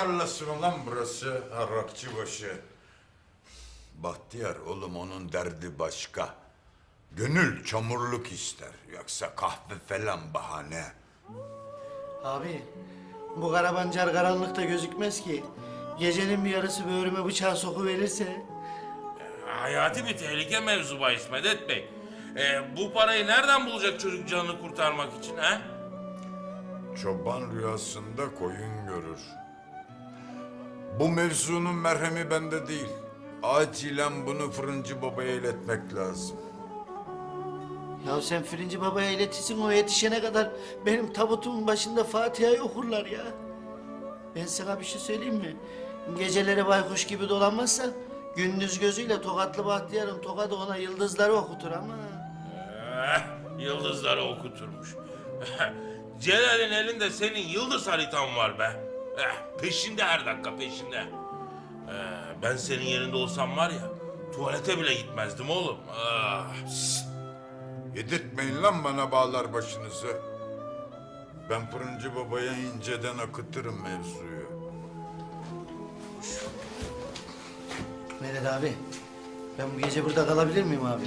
tarlası mı lan burası Arrakçıbaşı? Bahtiyar oğlum onun derdi başka. Gönül çamurluk ister. Yoksa kahve falan bahane. Abi bu karabancar karanlıkta gözükmez ki. Gecenin bir yarısı böğrüme bıçağı sokuverirse. Hayati bir tehlike mevzu bahis Medet Bey. Ee, bu parayı nereden bulacak çocuk canını kurtarmak için ha? Çoban rüyasında koyun görür. Bu mevzunun merhemi bende değil. Acilen bunu fırıncı babaya iletmek lazım. Ya sen Fırıncı Baba'ya iletirsin o yetişene kadar benim tabutumun başında Fatiha'yı okurlar ya. Ben sana bir şey söyleyeyim mi? Geceleri baykuş gibi dolanmazsa gündüz gözüyle Tokatlı Bahtiyar'ın tokadı ona yıldızları okutur ama. Eh, yıldızları okuturmuş. Celal'in elinde senin yıldız haritan var be. Eh, peşinde her dakika peşinde. Eh, ben senin yerinde olsam var ya tuvalete bile gitmezdim oğlum. Ah. Yedirtmeyin lan bana bağlar başınızı. Ben fırıncı babaya inceden akıtırım mevzuyu. Medet abi ben bu gece burada kalabilir miyim abi?